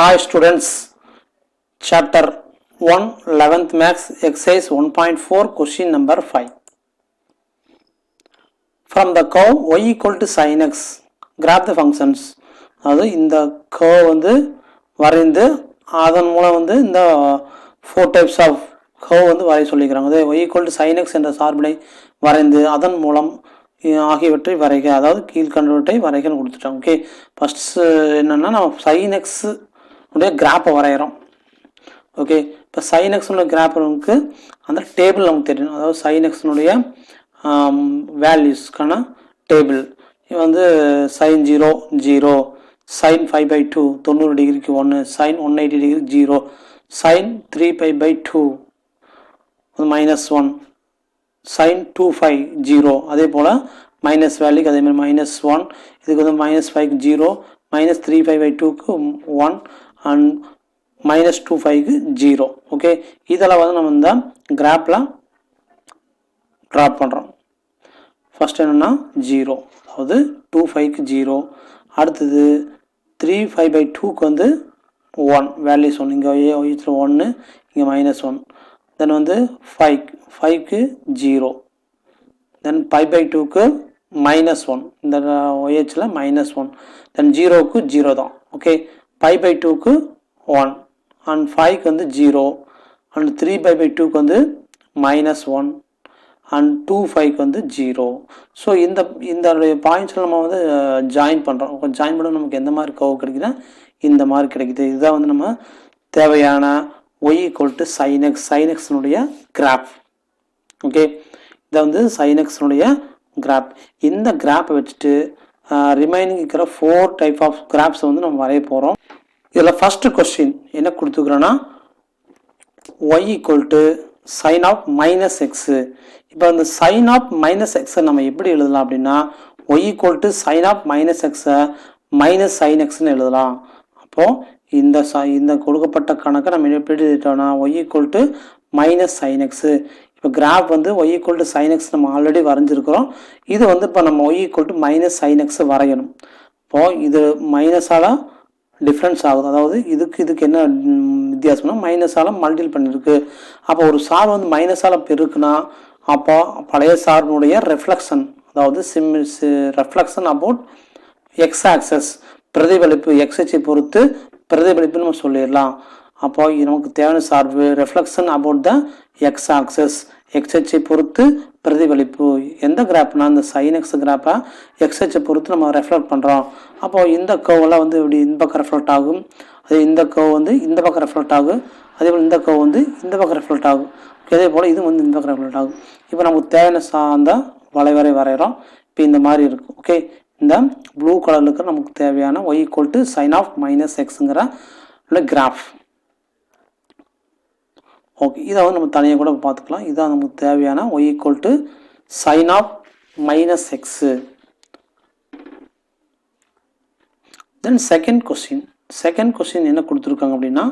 Hi students chapter one eleventh maths exercise one point four question number five from the curve y equal to sine x graph the functions அதாவது இந்த கவ் வந்து வரைந்து அதன் மூலம் வந்து இந்த ஃபோர் டைப்ஸ் ஆஃப் கவ் வந்து வரைய சொல்லிக்கிறாங்க. அது y equal to sine x என்ற சார்பினை வரைந்து அதன் மூலம் ஆகியவற்றை வரைக. அதாவது கீழ்கண்டவற்றை வரைகன்னு கொடுத்துட்டோம் ஓகே ஃபஸ்ட்டு என்னென்னா நம்ம சைன் எக்ஸு உடைய கிராப்பை வரைகிறோம் ஓகே இப்போ சைனக்ஸ்னுடைய கிராப் நமக்கு அந்த டேபிள் நமக்கு தெரியணும் அதாவது சைனக்ஸ்னுடைய வேல்யூஸ்க்கான டேபிள் இது வந்து sine zero zero sine five by two தொண்ணூறு டிகிரிக்கு ஒன்று sine one eighty degree zero sine three five by two minus one sine two five zero அதே போல் மைனஸ் வேல்யூக்கு அதேமாதிரி மைனஸ் ஒன் இதுக்கு வந்து minus five zero minus three five by டூக்கு ஒன் அண்ட் மைனஸ் டூ ஃபைவ்க்கு ஜீரோ ஓகே இதெல்லாம் வந்து நம்ம இந்த கிராப்பில் ட்ராப் பண்ணுறோம் ஃபஸ்ட் என்னென்னா ஜீரோ அதாவது டூ ஃபைவ்க்கு ஜீரோ அடுத்தது த்ரீ ஃபைவ் பை டூக்கு வந்து ஒன் வேல்யூஸ் ஒன் இங்கே இதில் ஒன்று இங்கே மைனஸ் ஒன் தென் வந்து ஃபைவ் ஃபைவ்க்கு ஜீரோ தென் ஃபைவ் பை டூக்கு மைனஸ் ஒன் இந்த ஒய்ஹெச்சில் மைனஸ் ஒன் தென் ஜீரோவுக்கு ஜீரோ தான். ஓகே ஃபைவ் பை டூக்கு ஒன் அண்ட் ஃபைவ்க்கு வந்து zero and three pi by டூக்கு வந்து மைனஸ் ஒன் அண்ட் டூ ஃபைவ்க்கு வந்து ஜீரோ ஸோ இந்த இந்த பாயிண்ட்ஸில் நம்ம வந்து ஜாயின் பண்ணுறோம் ஜாயின் பண்ண நமக்கு எந்த மாதிரி கவு கிடைக்குதுன்னா இந்த மாதிரி கிடைக்குது. இதுதான் வந்து நம்ம தேவையான y equal to sine x சைனக்ஸினுடைய graph okay இதை வந்து சைனக்ஸினுடைய கிராப் இந்த கிராப்பை வச்சுட்டு ரிமைனிங் இருக்கிற ஃபோர் டைப் ஆஃப் கிராப்ஸ் வந்து நம்ம வரைய போகிறோம் இதில் ஃபஸ்ட்டு கொஸ்டின் என்ன கொடுத்துக்கிறோன்னா y equal to sine of minus x இப்போ அந்த சைன் ஆஃப் மைனஸ் எக்ஸை நம்ம எப்படி எழுதலாம் அப்படின்னா y equal to sine of minus எக்ஸை மைனஸ் சைன் எக்ஸ்னு எழுதலாம். அப்போது இந்த ச இந்த கொடுக்கப்பட்ட கணக்கை நம்ம எப்படி எழுதிட்டோம்னா y equal to minus sine x இப்போ கிராஃப் வந்து y equal to sine x நம்ம ஆல்ரெடி வரைஞ்சிருக்கிறோம். இது வந்து இப்போ நம்ம y equal to minus sine x வரையணும். இப்போது இது மைனஸால் டிஃப்ரென்ஸ் ஆகுது. அதாவது இதுக்கு இதுக்கு என்ன வித்தியாசம்னா மைனஸால் மல்டில் பண்ணியிருக்கு அப்போ ஒரு சார் வந்து மைனஸால் பெருக்குனா அப்போ பழைய சார்புடைய ரெஃப்ளெக்ஷன் அதாவது சிம் ரெஃப்ளெக்ஷன் அபவுட் எக்ஸ் ஆக்சஸ் பிரதிபலிப்பு எக்ஸ்எச்சை பொறுத்து பிரதிபலிப்புன்னு நம்ம சொல்லிடலாம். அப்போ இது நமக்கு தேவையான சார்பு reflection about the x axis எக்ஸ்எச்சை பொறுத்து பிரதிபலிப்பு. எந்த கிராப்னா இந்த சைன் எக்ஸ் கிராப்பை எக்ஸ் பொறுத்து நம்ம ரெஃப்ளெக்ட் பண்ணுறோம் அப்போது இந்த கர்வெல்லாம் வந்து இப்படி இந்த பக்கம் ரெஃப்ளெக்ட் ஆகும்? அதே இந்த கவ் வந்து இந்த பக்கம் ரெஃப்ளெக்ட் ஆகும் அதே போல் இந்த கவ் வந்து இந்த பக்கம் ரெஃப்ளெக்ட் ஆகும். இதே போல் இது வந்து இந்த பக்கம் ரெஃப்ளெக்ட் ஆகும். இப்போ நமக்கு தேவையான சார்ந்த வளைவரை வரைகிறோம். இப்போ இந்த மாதிரி இருக்கும். ஓகே இந்த ப்ளூ கலருக்கு நமக்கு தேவையான y equal to sine of minus எக்ஸுங்கிற graph okay இதை வந்து நம்ம தனியாக கூட பார்த்துக்கலாம். இதான் நமக்கு தேவையான y equal to sine of minus x then second question second question என்ன கொடுத்துருக்காங்க அப்படின்னா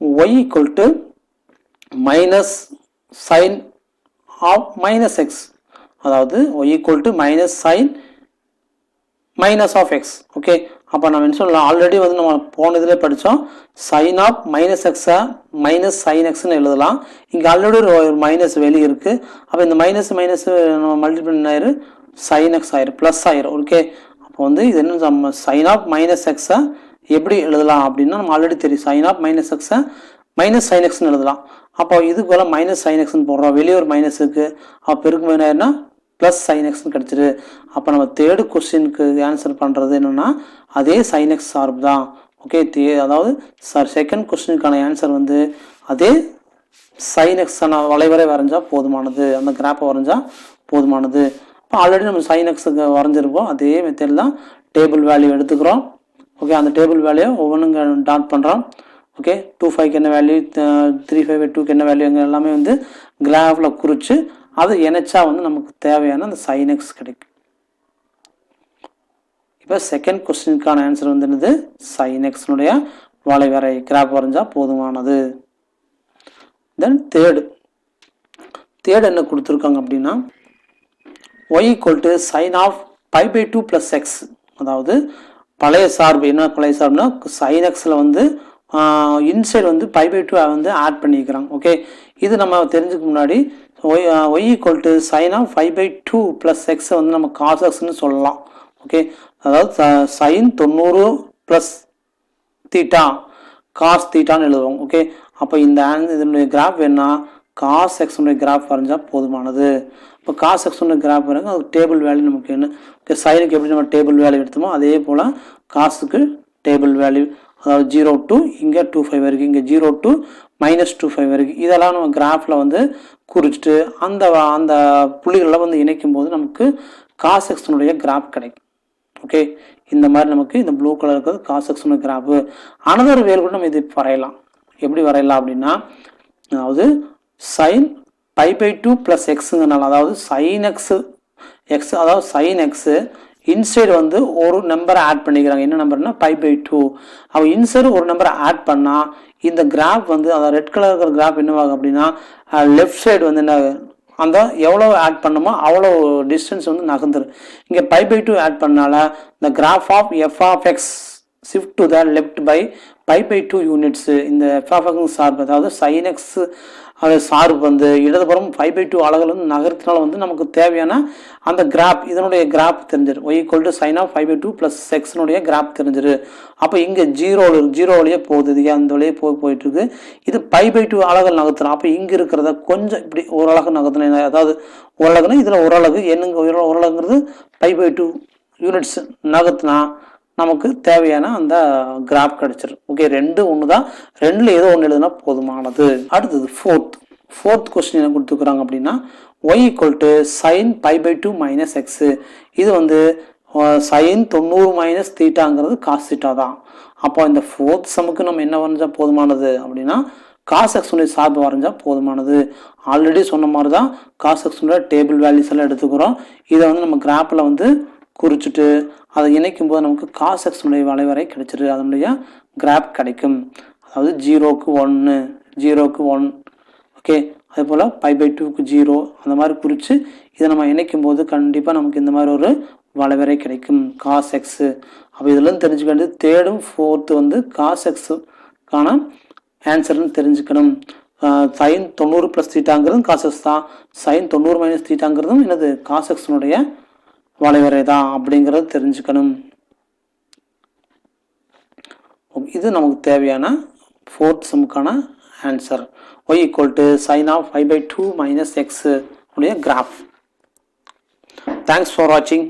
y equal to minus sine of minus x அதாவது y equal to minus sine minus of x okay அப்போ நம்ம என்ன சொல்லலாம்? ஆல்ரெடி வந்து நம்ம போன இதில் படித்தோம் சைன் ஆஃப் மைனஸ் எக்ஸை மைனஸ் சைன் எக்ஸ்னு எழுதலாம். இங்கே ஆல்ரெடி ஒரு மைனஸ் வெளியே இருக்குது அப்போ இந்த மைனஸ் மைனஸ் நம்ம மல்டிபிள் ஆயிரு. சைன் எக்ஸ் ஆயிரும் ப்ளஸ் ஆயிரும் ஓகே அப்போ வந்து இது என்ன நம்ம சைன் ஆஃப் மைனஸ் எக்ஸை எப்படி எழுதலாம் அப்படின்னா நம்ம ஆல்ரெடி தெரியும். சைன் ஆஃப் மைனஸ் எக்ஸை மைனஸ் சைன் எக்ஸ்னு எழுதலாம். அப்போ இதுக்கு போல மைனஸ் சைன் எக்ஸ்னு போடுறோம். வெளியே ஒரு மைனஸ் இருக்குது அப்போ பெருக்கும் என்ன ஆயிருன்னா ப்ளஸ் சைன் எக்ஸ்னு கிடச்சிரு அப்போ நம்ம தேர்டு கொஸ்டினுக்கு ஆன்சர் பண்ணுறது என்னென்னா அதே சைன் எக்ஸ் சார்பு தான். ஓகே தே அதாவது சார் செகண்ட் கொஸ்டினுக்கான ஆன்சர் வந்து அதே சைன் எக்ஸான வளைவரை வரைஞ்சால் போதுமானது. அந்த கிராப்பை வரைஞ்சால் போதுமானது. இப்போ ஆல்ரெடி நம்ம சைன் எக்ஸுக்கு வரைஞ்சிருப்போம். அதே மெத்தடில் தான் டேபிள் வேல்யூ எடுத்துக்கிறோம். ஓகே அந்த டேபிள் வேல்யூ ஒவ்வொன்றுங்க டாட் பண்ணுறோம் ஓகே டூ ஃபைவ்க்கு என்ன வேல்யூ த்ரீ ஃபைவ் டூக்கு என்ன வேல்யூங்க எல்லாமே வந்து கிராஃபில் குறித்து அது இணைச்சா வந்து நமக்கு தேவையான அந்த சைனக்ஸ் கிடைக்கும். இப்போ செகண்ட் கொஸ்டினுக்கான ஆன்சர் வந்து என்னது? சைனக்ஸ்னுடைய வளைவரை கிராப் வரைஞ்சால் போதுமானது. தென் தேர்டு தேர்டு என்ன கொடுத்துருக்காங்க அப்படின்னா y equal to sine of pi by two plus x அதாவது பழைய சார்பு என்ன பழைய சார்புனா சைன் எக்ஸில் வந்து இன்சைடு வந்து பை பை டூ வந்து ஆட் பண்ணிக்கிறாங்க. ஓகே இது நம்ம தெரிஞ்சுக்கு முன்னாடி y y equal to sine of five by two plus எக்ஸை வந்து நம்ம காஸ் எக்ஸ்னு சொல்லலாம். ஓகே அதாவது uh, சைன் தொண்ணூறு ப்ளஸ் தீட்டா காஸ் தீட்டான்னு எழுதுவோம். ஓகே அப்போ இந்த ஆன் இதனுடைய கிராஃப் என்ன காஸ் எக்ஸனுடைய கிராஃப் வரைஞ்சால் போதுமானது. இப்போ காஸ் எக்ஸனுடைய கிராஃப் வரைங்க அது டேபிள் வேல்யூ நமக்கு என்ன? ஓகே சைனுக்கு எப்படி நம்ம டேபிள் வேல்யூ எடுத்தோமோ அதே போல் காசுக்கு டேபிள் வேல்யூ அதாவது ஜீரோ டூ இங்கே டூ ஃபைவ் வரைக்கும் இங்கே zero two minus two five வரைக்கும். இதெல்லாம் நம்ம கிராஃபில் வந்து குறிச்சிட்டு அந்த அந்த புள்ளிகளை வந்து இணைக்கும் போது நமக்கு காஸ் எக்ஸனுடைய கிராஃப் கிடைக்கும். ஓகே இந்த மாதிரி நமக்கு இந்த ப்ளூ கலர் இருக்கிறது காஸ் எக்ஸனு கிராஃபு அனதர் வேல் கூட நம்ம இது வரையலாம். எப்படி வரையலாம் அப்படின்னா அதாவது sine pi by two plus எக்ஸுங்கனால அதாவது சைன் எக்ஸு எக்ஸ் அதாவது சைன் எக்ஸு இன்சைடு வந்து ஒரு நம்பரை ஆட் பண்ணிக்கிறாங்க. என்ன நம்பர்னா five pi by two inside ஒரு நம்பரை ஆட் பண்ணால் இந்த கிராஃப் வந்து அந்த ரெட் கலர் இருக்கிற கிராஃப் என்னவாகும் அப்படின்னா லெஃப்ட் சைடு வந்து என்ன அந்த எவ்வளோ ஆட் பண்ணுமோ அவ்வளோ டிஸ்டன்ஸ் வந்து நகர்ந்துரு இங்கே பை பை டூ ஆட் பண்ணால இந்த graph of f of x shift to the left by pi by two units இந்த எஃப் ஆஃப் எக்ஸ் சார்பு அதாவது சைன் எக்ஸ் அது சார்பு வந்து இடதுபுறம் ஃபைவ் பை டூ அலகில் வந்து நகரத்தினால் வந்து நமக்கு தேவையான அந்த கிராப் இதனுடைய graph தெரிஞ்சிரு. Y equal to sine of five by two plus செக்ஸனுடைய graph தெரிஞ்சிரு. அப்போ இங்கே ஜீரோவில் ஜீரோ வழியே போகுது. இது அந்த வழியே போய் போயிட்டுருக்கு இது பை பை டூ அலகில் நகர்த்தணும். அப்போ இங்கே இருக்கிறத கொஞ்சம் இப்படி ஒரு அழகு நகர்த்தணும். அதாவது ஓரளவுனா இதில் ஓரளவு என்னங்க ஓரளவுங்கிறது பை பை டூ யூனிட்ஸ் நகர்த்தினா நமக்கு தேவையான அந்த கிராப் கிடைச்சிரும். ஓகே ரெண்டு ஒன்று தான் ரெண்டில் ஏதோ ஒன்று எழுதுனா போதுமானது. அடுத்தது ஃபோர்த் ஃபோர்த் கொஸ்டின் என்ன கொடுத்துருக்குறாங்க அப்படின்னா y equal to sine pi by two minus x இது வந்து சைன் தொண்ணூறு மைனஸ் தீட்டாங்கிறது காஸ் தீட்டா தான். அப்போ இந்த ஃபோர்த் சமுக்கு நம்ம என்ன வரைஞ்சால் போதுமானது அப்படின்னா காஸ் எக்ஸுடைய சார்பு வரைஞ்சால் போதுமானது. ஆல்ரெடி சொன்ன மாதிரி தான் காஸ் எக்ஸுடைய டேபிள் வேல்யூஸ் எல்லாம் எடுத்துக்கிறோம். இதை வந்து நம்ம கிராப்பில் வந்து குறிச்சிட்டு அதை இணைக்கும் போது நமக்கு காஸ் எக்ஸுடைய வளைவரை கிடைச்சிரு அதனுடைய கிராப் கிடைக்கும். அதாவது ஜீரோக்கு ஒன்று ஜீரோக்கு ஒன் ஓகே அதே போல் பை பை டூக்கு ஜீரோ அந்த மாதிரி குறித்து இதை நம்ம இணைக்கும் போது கண்டிப்பாக நமக்கு இந்த மாதிரி ஒரு வளைவரை கிடைக்கும். காஸ் எக்ஸு அப்போ இதெல்லாம் தெரிஞ்சுக்க வேண்டியது தேர்டும் ஃபோர்த்து வந்து காஸ் எக்ஸுக்கான ஆன்சர்னு தெரிஞ்சுக்கணும். சைன் தொண்ணூறு ப்ளஸ் தீட்டாங்கிறதும் காசெக்ஸ் தான். சைன் தொண்ணூறு மைனஸ் தீட்டாங்கிறதும் என்னது? காசெக்ஸினுடைய வளைவரை தான் அப்படிங்கிறத தெரிஞ்சுக்கணும். இது நமக்கு தேவையான fourth சம்முக்கான answer y equal to sine of five by two minus x உடைய கிராஃப் தேங்க்ஸ் ஃபார் வாட்சிங்